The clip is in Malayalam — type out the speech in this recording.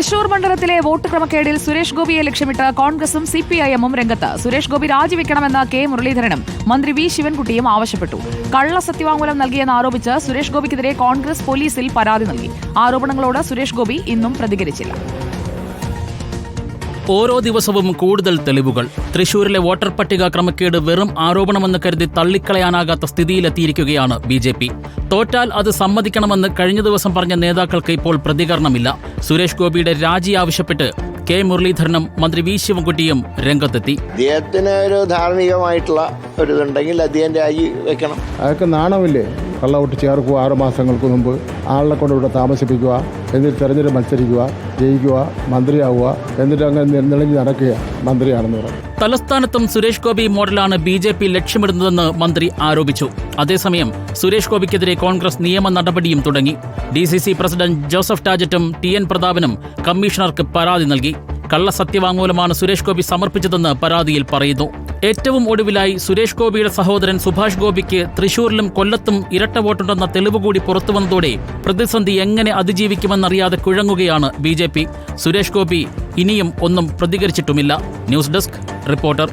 തൃശൂർ മണ്ഡലത്തിലെ വോട്ട് ക്രമക്കേടിൽ സുരേഷ് ഗോപിയെ ലക്ഷ്യമിട്ട് കോൺഗ്രസും സി പി ഐ എമ്മും രംഗത്ത്. സുരേഷ് ഗോപി രാജിവെക്കണമെന്ന് കെ മുരളീധരനും മന്ത്രി വി ശിവൻകുട്ടിയും ആവശ്യപ്പെട്ടു. കള്ള സത്യവാങ്മൂലം നൽകിയെന്ന് ആരോപിച്ച് സുരേഷ് ഗോപിക്കെതിരെ കോൺഗ്രസ് പോലീസിൽ പരാതി നൽകി. ആരോപണങ്ങളോട് സുരേഷ് ഗോപി ഇന്നും പ്രതികരിച്ചില്ല. ഓരോ ദിവസവും കൂടുതൽ തെളിവുകൾ. തൃശൂരിലെ വോട്ടർ പട്ടിക ക്രമക്കേട് വെറും ആരോപണമെന്ന് കരുതി തള്ളിക്കളയാനാകാത്ത സ്ഥിതിയിലെത്തിയിരിക്കുകയാണ് ബി ജെ പി. തോറ്റാൽ അത് സമ്മതിക്കണമെന്ന് കഴിഞ്ഞ ദിവസം പറഞ്ഞ നേതാക്കൾക്ക് ഇപ്പോൾ പ്രതികരണമില്ല. സുരേഷ് ഗോപിയുടെ രാജി ആവശ്യപ്പെട്ട് കെ മുരളീധരനും മന്ത്രി വി ശിവൻകുട്ടിയും രംഗത്തെത്തി. അദ്ദേഹത്തിന് ഒരു ധാർമ്മികമായിട്ടുള്ള ഒരു ഇതുണ്ടെങ്കിൽ അദ്ദേഹം രാജി വെക്കണം. അതൊക്കെ നാണമില്ലേ? കള്ളവോട്ട് ചേർക്കുക ആറ് മാസങ്ങൾക്ക് മുമ്പ്. ആളെ കൊണ്ട് ഇവിടെ താമസിപ്പിക്കുക എന്നിട്ട് തെരഞ്ഞെടുപ്പ് മത്സരിക്കുക ജയിക്കുക മന്ത്രിയാവുക എന്നിട്ട് അങ്ങനെ നിളഞ്ഞ് നടക്കുക. മന്ത്രിയാണെന്ന് പറയും. തലസ്ഥാനത്തും സുരേഷ് ഗോപി മോഡലാണ് ബി ജെ പി ലക്ഷ്യമിടുന്നതെന്ന് മന്ത്രി ആരോപിച്ചു. അതേസമയം സുരേഷ് ഗോപിക്കെതിരെ കോൺഗ്രസ് നിയമ നടപടിയും തുടങ്ങി. D C C president Joseph ടാജറ്റും T N പ്രതാപനും കമ്മീഷണർക്ക് പരാതി നൽകി. കള്ള സത്യവാങ്മൂലമാണ് സുരേഷ് ഗോപി സമർപ്പിച്ചതെന്ന് പരാതിയിൽ പറയുന്നു. ഏറ്റവും ഒടുവിലായി സുരേഷ് ഗോപിയുടെ സഹോദരൻ സുഭാഷ് ഗോപിക്ക് തൃശൂരിലും കൊല്ലത്തും ഇരട്ട വോട്ടുണ്ടെന്ന തെളിവ് കൂടി പുറത്തുവന്നതോടെ പ്രതിസന്ധി എങ്ങനെ അതിജീവിക്കുമെന്നറിയാതെ കുഴങ്ങുകയാണ് ബി സുരേഷ് ഗോപി ഇനിയും ഒന്നും പ്രതികരിച്ചിട്ടുമില്ല. News desk reporter